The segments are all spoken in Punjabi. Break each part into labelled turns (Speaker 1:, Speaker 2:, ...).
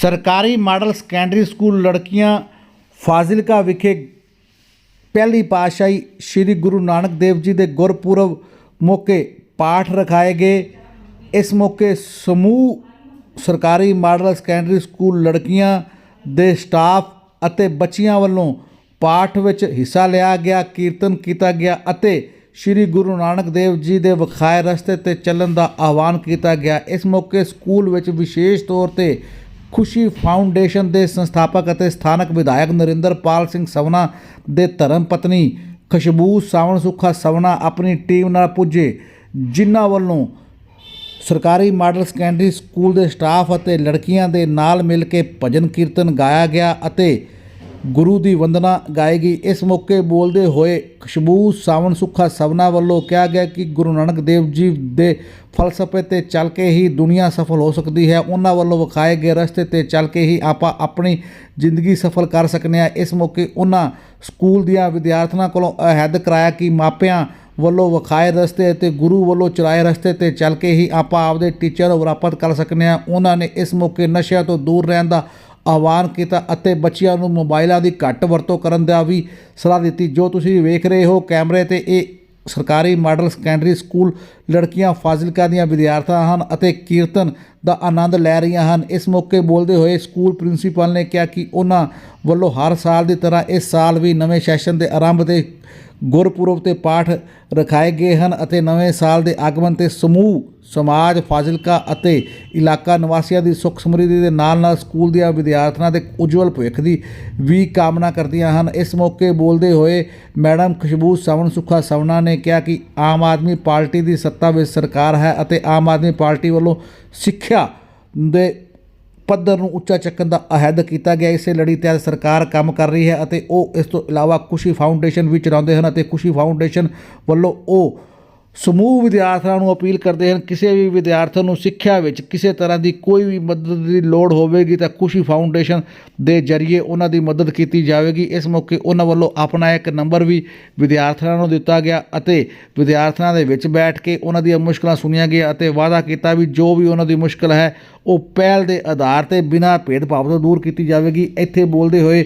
Speaker 1: ਸਰਕਾਰੀ ਮਾਡਲ ਸੈਕੰਡਰੀ ਸਕੂਲ ਲੜਕੀਆਂ ਫਾਜ਼ਿਲਕਾ ਵਿਖੇ ਪਹਿਲੀ ਪਾਤਸ਼ਾਹੀ ਸ੍ਰੀ ਗੁਰੂ ਨਾਨਕ ਦੇਵ ਜੀ ਦੇ ਗੁਰਪੁਰਬ ਮੌਕੇ ਪਾਠ ਰਖਾਏ ਗਏ। ਇਸ ਮੌਕੇ ਸਮੂਹ ਸਰਕਾਰੀ ਮਾਡਲ ਸੈਕੰਡਰੀ ਸਕੂਲ ਲੜਕੀਆਂ ਦੇ ਸਟਾਫ ਅਤੇ ਬੱਚੀਆਂ ਵੱਲੋਂ ਪਾਠ ਵਿੱਚ ਹਿੱਸਾ ਲਿਆ ਗਿਆ, ਕੀਰਤਨ ਕੀਤਾ ਗਿਆ ਅਤੇ ਸ੍ਰੀ ਗੁਰੂ ਨਾਨਕ ਦੇਵ ਜੀ ਦੇ ਵਿਖਾਏ ਰਸਤੇ ਤੇ ਚੱਲਣ ਦਾ ਆਹਵਾਨ ਕੀਤਾ ਗਿਆ। ਇਸ ਮੌਕੇ ਸਕੂਲ ਵਿੱਚ ਵਿਸ਼ੇਸ਼ ਤੌਰ ਤੇ ਖੁਸ਼ੀ ਫਾਊਂਡੇਸ਼ਨ ਦੇ ਸੰਸਥਾਪਕ ਅਤੇ ਸਥਾਨਕ ਵਿਧਾਇਕ ਨਰਿੰਦਰਪਾਲ ਸਿੰਘ ਸਵਨਾ ਦੇ ਧਰਮ ਪਤਨੀ ਖੁਸ਼ਬੂ ਸਾਵਣ ਸੁੱਖਾ ਸਵਨਾ ਆਪਣੀ ਟੀਮ ਨਾਲ ਪੁੱਜੇ, ਜਿਨ੍ਹਾਂ ਵੱਲੋਂ ਸਰਕਾਰੀ ਮਾਡਲ ਸੈਕੰਡਰੀ ਸਕੂਲ ਦੇ ਸਟਾਫ ਅਤੇ ਲੜਕੀਆਂ ਦੇ ਨਾਲ ਮਿਲ ਕੇ ਭਜਨ ਕੀਰਤਨ ਗਾਇਆ ਗਿਆ ਅਤੇ ਗੁਰੂ ਦੀ ਵੰਦਨਾ ਗਾਏਗੀ। ਇਸ ਮੌਕੇ ਬੋਲਦੇ ਹੋਏ ਖੁਸ਼ਬੂ ਸਾਵਣ ਸੁੱਖਾ ਸਵਨਾ ਵੱਲੋਂ ਕਿਹਾ ਗਿਆ ਕਿ ਗੁਰੂ ਨਾਨਕ ਦੇਵ ਜੀ ਦੇ ਫਲਸਫੇ ਤੇ ਚੱਲ ਕੇ ਹੀ ਦੁਨੀਆ ਸਫਲ ਹੋ ਸਕਦੀ ਹੈ। ਉਹਨਾਂ ਵੱਲੋਂ ਵਿਖਾਏ ਗਏ ਰਸਤੇ ਤੇ ਚੱਲ ਕੇ ਹੀ ਆਪਾਂ ਆਪਣੀ ਜ਼ਿੰਦਗੀ ਸਫਲ ਕਰ ਸਕਨੇ ਆ ਇਸ ਮੌਕੇ ਉਹਨਾਂ ਸਕੂਲ ਦੀਆਂ ਵਿਦਿਆਰਥਣਾਂ ਕੋਲੋਂ ਅਹਿਦ ਕਰਾਇਆ ਕਿ ਮਾਪਿਆਂ ਵੱਲੋਂ ਵਿਖਾਏ ਰਸਤੇ ਅਤੇ ਗੁਰੂ ਵੱਲੋਂ ਚਲਾਏ ਰਸਤੇ ਤੇ ਚੱਲ ਕੇ ਹੀ ਆਪਾਂ ਆਪਦੇ ਟੀਚਰ ਨੂੰ ਪ੍ਰਾਪਤ ਕਰ ਸਕਨੇ ਆ ਉਹਨਾਂ ਨੇ ਇਸ ਮੌਕੇ ਨਸ਼ਿਆਂ ਤੋਂ ਦੂਰ ਰਹਿਣ ਦਾ ਆਹਵਾਨ ਕੀਤਾ ਅਤੇ ਬੱਚਿਆਂ ਨੂੰ ਮੋਬਾਈਲਾਂ ਦੀ ਘੱਟ ਵਰਤੋਂ ਕਰਨ ਦਾ ਵੀ ਸਲਾਹ ਦਿੱਤੀ। ਜੋ ਤੁਸੀਂ ਵੇਖ ਰਹੇ ਹੋ ਕੈਮਰੇ ਤੇ, ਇਹ ਸਰਕਾਰੀ ਮਾਡਲ ਸੈਕੰਡਰੀ ਸਕੂਲ ਲੜਕੀਆਂ ਫਾਜ਼ਿਲਕਾ ਦੀਆਂ ਵਿਦਿਆਰਥਣਾਂ ਹਨ ਅਤੇ ਕੀਰਤਨ ਦਾ ਆਨੰਦ ਲੈ ਰਹੀਆਂ ਹਨ। ਇਸ ਮੌਕੇ ਬੋਲਦੇ ਹੋਏ ਸਕੂਲ ਪ੍ਰਿੰਸੀਪਲ ਨੇ ਕਿਹਾ ਕਿ ਉਹਨਾਂ ਵੱਲੋਂ ਹਰ ਸਾਲ ਦੀ ਤਰ੍ਹਾਂ ਇਸ ਸਾਲ ਵੀ ਨਵੇਂ ਸੈਸ਼ਨ ਦੇ ਆਰੰਭ ਦੇ ਗੁਰਪੁਰਬ ਤੇ ਪਾਠ ਰਖਾਏ ਗਏ ਹਨ ਅਤੇ ਨਵੇਂ ਸਾਲ ਦੇ ਆਗਮਨ ਤੇ ਸਮੂਹ, ਸਮਾਜ, ਫਾਜ਼ਿਲਕਾ ਅਤੇ ਇਲਾਕਾ ਨਿਵਾਸੀਆਂ ਦੀ ਸੁੱਖ ਸਮਰਿੱਧੀ ਦੇ ਨਾਲ ਨਾਲ ਸਕੂਲ ਦੀਆਂ ਵਿਦਿਆਰਥਣਾਂ ਦੇ ਉਜਵਲ ਭਵਿੱਖ ਦੀ ਵੀ ਕਾਮਨਾ ਕਰਦੀਆਂ ਹਨ। ਇਸ ਮੌਕੇ ਬੋਲਦੇ ਹੋਏ ਮੈਡਮ ਖੁਸ਼ਬੂ ਸਵਨ ਸੁੱਖਾ ਸਵਨਾ ਨੇ ਕਿਹਾ ਕਿ ਆਮ ਆਦਮੀ ਪਾਰਟੀ ਦੀ ਸੱਤਾ ਵਿੱਚ ਸਰਕਾਰ ਹੈ ਅਤੇ ਆਮ ਆਦਮੀ ਪਾਰਟੀ ਵੱਲੋਂ ਸਿੱਖਿਆ ਦੇ ਪੱਧਰ ਨੂੰ ਉੱਚਾ ਚੱਕਣ ਦਾ ਅਹਿਦ ਕੀਤਾ ਗਿਆ। ਇਸੇ ਲੜੀ ਤਹਿਤ ਸਰਕਾਰ ਕੰਮ ਕਰ ਰਹੀ ਹੈ ਅਤੇ ਉਹ ਇਸ ਤੋਂ ਇਲਾਵਾ ਖੁਸ਼ੀ ਫਾਊਂਡੇਸ਼ਨ ਵੀ ਚਲਾਉਂਦੇ ਹਨ ਅਤੇ ਖੁਸ਼ੀ ਫਾਊਂਡੇਸ਼ਨ ਵੱਲੋਂ ਉਹ ਸਮੂਹ ਵਿਦਿਆਰਥੀਆਂ ਨੂੰ ਅਪੀਲ ਕਰਦੇ ਹਨ, ਕਿਸੇ ਵੀ ਵਿਦਿਆਰਥੀ ਨੂੰ ਸਿੱਖਿਆ ਵਿੱਚ ਕਿਸੇ ਤਰ੍ਹਾਂ ਦੀ ਕੋਈ ਵੀ ਮਦਦ ਦੀ ਲੋੜ ਹੋਵੇਗੀ ਤਾਂ ਖੁਸ਼ੀ ਫਾਊਂਡੇਸ਼ਨ ਦੇ ਜ਼ਰੀਏ ਉਹਨਾਂ ਦੀ ਮਦਦ ਕੀਤੀ ਜਾਵੇਗੀ। ਇਸ ਮੌਕੇ ਉਹਨਾਂ ਵੱਲੋਂ ਆਪਣਾ ਇੱਕ ਨੰਬਰ ਵੀ ਵਿਦਿਆਰਥੀਆਂ ਨੂੰ ਦਿੱਤਾ ਗਿਆ ਅਤੇ ਵਿਦਿਆਰਥੀਆਂ ਦੇ ਵਿੱਚ ਬੈਠ ਕੇ ਉਹਨਾਂ ਦੀਆਂ ਮੁਸ਼ਕਲਾਂ ਸੁਣੀਆਂ ਗਈਆਂ ਅਤੇ ਵਾਅਦਾ ਕੀਤਾ ਵੀ ਜੋ ਵੀ ਉਹਨਾਂ ਦੀ ਮੁਸ਼ਕਲ ਹੈ, ਉਹ ਪਹਿਲ ਦੇ ਆਧਾਰ ਤੇ ਬਿਨਾਂ ਭੇਦਭਾਵ ਤੋਂ ਦੂਰ ਕੀਤੀ ਜਾਵੇਗੀ। ਇੱਥੇ ਬੋਲਦੇ ਹੋਏ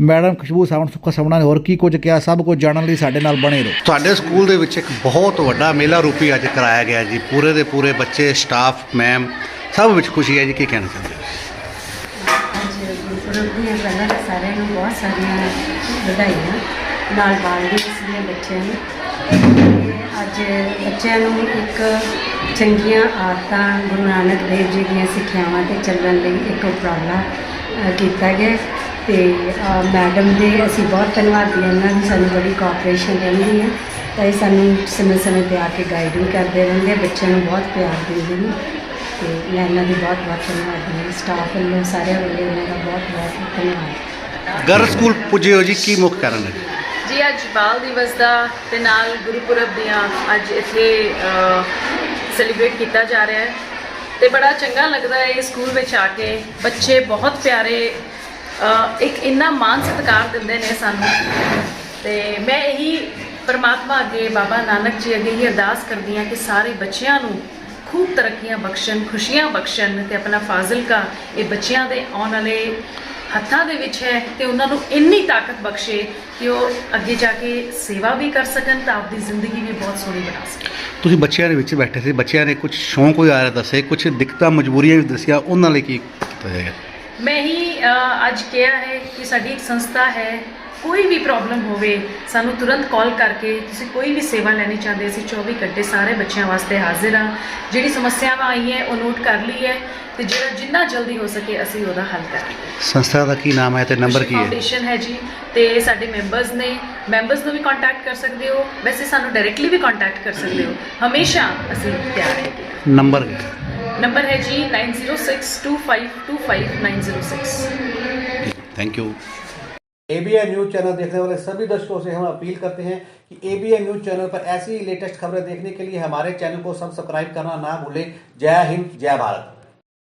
Speaker 1: ਮੈਡਮ ਖੁਸ਼ਬੂ ਸਾਵਣ ਸੁੱਖਾ ਸਵਣਾ ਨੇ ਹੋਰ ਕੀ ਕੁਝ ਕਿਹਾ? ਸਭ ਕੁਝ ਜਾਣਨ ਲਈ ਸਾਡੇ ਨਾਲ ਬਣੇ ਰਹੋ।
Speaker 2: ਤੁਹਾਡੇ ਸਕੂਲ ਦੇ ਵਿੱਚ ਇੱਕ ਬਹੁਤ ਵੱਡਾ ਮੇਲਾ ਰੂਪੀ ਅੱਜ ਕਰਾਇਆ ਗਿਆ ਜੀ। ਪੂਰੇ ਦੇ ਪੂਰੇ ਬੱਚੇ ਸਟਾਫ ਮੈਮ ਸਭ ਵਿੱਚ ਖੁਸ਼ੀ ਹੈ ਜੀ। ਕੀ ਕਹਿਣਾ ਚਾਹੁੰਦੇ ਹੋ?
Speaker 3: ਸਾਰਿਆਂ ਨੂੰ ਬਹੁਤ ਸਾਰੀਆਂ ਵਧਾਈਆਂ। ਨਾਲ ਬਾਲਦੀ ਸੀਗੇ ਬੱਚਿਆਂ ਨੂੰ। ਅੱਜ ਬੱਚਿਆਂ ਨੂੰ ਇੱਕ ਚੰਗੀਆਂ ਆਦਤਾਂ ਗੁਰੂ ਨਾਨਕ ਦੇਵ ਜੀ ਦੀਆਂ ਸਿੱਖਿਆਵਾਂ ਤੇ ਚੱਲਣ ਲਈ ਇੱਕ ਉਪਰਾਲਾ ਕੀਤਾ ਗਿਆ। ਤੇ ਮੈਡਮ ਦੇ ਅਸੀਂ ਬਹੁਤ ਧੰਨਵਾਦੀ ਹਾਂ ਇਹਨਾਂ ਦੀ ਸਾਨੂੰ ਬੜੀ ਕੋਆਪਰੇਸ਼ਨ ਰਹਿੰਦੀ ਹੈ। ਤਾਂ ਇਹ ਸਾਨੂੰ ਸਮੇਂ ਸਮੇਂ ਤੇ ਆ ਕੇ ਗਾਈਡ ਵੀ ਕਰਦੇ ਰਹਿੰਦੇ ਆ ਬੱਚਿਆਂ ਨੂੰ ਬਹੁਤ ਪਿਆਰ ਦਿੰਦੇ ਨੇ। ਤੇ ਮੈਂ ਇਹਨਾਂ ਦੀ ਬਹੁਤ ਬਹੁਤ ਧੰਨਵਾਦੀ ਹਾਂ। ਸਟਾਫ ਵੱਲੋਂ ਸਾਰਿਆਂ ਵੱਲੋਂ ਇਹਨਾਂ ਦਾ ਬਹੁਤ ਬਹੁਤ ਧੰਨਵਾਦ।
Speaker 2: ਗਰ ਸਕੂਲ ਪੁੱਜੇ ਹੋ ਜੀ ਕੀ ਮੁੱਖ ਕਾਰਨ ਹੈ?
Speaker 4: ਜੀ ਅੱਜ ਬਾਲ ਦਿਵਸ ਦਾ ਤੇ ਨਾਲ ਗੁਰਪੁਰਬ ਦੀਆਂ ਅੱਜ ਇੱਥੇ ਸੈਲੀਬ੍ਰੇਟ ਕੀਤਾ ਜਾ ਰਿਹਾ ਹੈ। ਤੇ ਬੜਾ ਚੰਗਾ ਲੱਗਦਾ ਹੈ ਇਹ ਸਕੂਲ ਵਿੱਚ ਆ ਕੇ। ਬੱਚੇ ਬਹੁਤ ਪਿਆਰੇ ਇੱਕ ਇੰਨਾ ਮਾਨ ਸਤਿਕਾਰ ਦਿੰਦੇ ਨੇ ਸਾਨੂੰ। ਤੇ ਮੈਂ ਇਹੀ ਪਰਮਾਤਮਾ ਅੱਗੇ ਬਾਬਾ ਨਾਨਕ ਜੀ ਅੱਗੇ ਹੀ ਅਰਦਾਸ ਕਰਦੀ ਹਾਂ ਕਿ ਸਾਰੇ ਬੱਚਿਆਂ ਨੂੰ ਖੂਬ ਤਰੱਕੀਆਂ ਬਖਸ਼ਣ, ਖੁਸ਼ੀਆਂ ਬਖਸ਼ਣ ਤੇ ਆਪਣਾ ਫਾਜ਼ਿਲਕਾ ਇਹ ਬੱਚਿਆਂ ਦੇ ਆਉਣ ਵਾਲੇ ਹੱਥਾਂ ਦੇ ਵਿੱਚ ਹੈ ਤੇ ਉਹਨਾਂ ਨੂੰ ਇੰਨੀ ਤਾਕਤ ਬਖਸ਼ੇ ਕਿ ਉਹ ਅੱਗੇ ਜਾ ਕੇ ਸੇਵਾ ਵੀ ਕਰ ਸਕਣ ਤਾਂ ਆਪਦੀ ਜ਼ਿੰਦਗੀ ਵੀ ਬਹੁਤ ਸੋਹਣੀ ਬਣਾ ਸਕਣ।
Speaker 2: ਤੁਸੀਂ ਬੱਚਿਆਂ ਦੇ ਵਿੱਚ ਬੈਠੇ ਸੀ, ਬੱਚਿਆਂ ਨੇ ਕੁਝ ਸ਼ੌਂਕ ਵਗੈਰਾ ਦੱਸੇ ਕੁਝ ਦਿੱਕਤਾਂ, ਮਜਬੂਰੀਆਂ ਵੀ ਦੱਸਿਆ, ਉਹਨਾਂ ਲਈ ਕੀ ਕੀਤਾ ਜਾਏਗਾ?
Speaker 4: ਮੈਂ ਹੀ ਅੱਜ ਕਿਹਾ ਹੈ ਕਿ ਸਾਡੀ ਇੱਕ ਸੰਸਥਾ ਹੈ ਕੋਈ ਵੀ ਪ੍ਰੋਬਲਮ ਹੋਵੇ ਸਾਨੂੰ ਤੁਰੰਤ ਕਾਲ ਕਰਕੇ ਤੁਸੀਂ ਕੋਈ ਵੀ ਸੇਵਾ ਲੈਣੀ ਚਾਹੁੰਦੇ ਅਸੀਂ 24 ਘੰਟੇ ਸਾਰੇ ਬੱਚਿਆਂ ਵਾਸਤੇ ਹਾਜ਼ਰ ਹਾਂ। ਜਿਹੜੀ ਸਮੱਸਿਆਵਾਂ ਆਈ ਹੈ ਉਹ ਨੋਟ ਕਰ ਲਈ ਹੈ ਤੇ ਜਿਹੜਾ ਜਿੰਨਾ ਜਲਦੀ ਹੋ ਸਕੇ ਅਸੀਂ ਉਹਦਾ ਹੱਲ ਕਰਾਂਗੇ
Speaker 2: ਸੰਸਥਾ ਦਾ ਕੀ ਨਾਮ ਹੈ ਤੇ ਨੰਬਰ ਕੀ ਹੈ?
Speaker 4: ਫਾਊਂਡੇਸ਼ਨ ਹੈ ਜੀ ਤੇ ਸਾਡੇ ਮੈਂਬਰਸ ਨੇ ਮੈਂਬਰਸ ਨੂੰ ਵੀ ਕੰਟੈਕਟ ਕਰ ਸਕਦੇ ਹੋ। ਵੈਸੇ ਸਾਨੂੰ ਡਾਇਰੈਕਟਲੀ ਵੀ ਕੰਟੈਕਟ ਕਰ ਸਕਦੇ ਹੋ। ਹਮੇਸ਼ਾ ਅਸੀਂ ਤਿਆਰ ਹੈਗੇ ਹਾਂ।
Speaker 2: ਨੰਬਰ
Speaker 4: नंबर है जी nine zero six two five two five nine zero six.
Speaker 2: Thank you
Speaker 1: ABN news channel देखने वाले सभी दर्शकों से हम अपील करते हैं कि एबीएन न्यूज़ चैनल पर ऐसी लेटेस्ट खबरें देखने के लिए हमारे चैनल को सब्सक्राइब करना ना भूलें। जय हिंद जय भारत।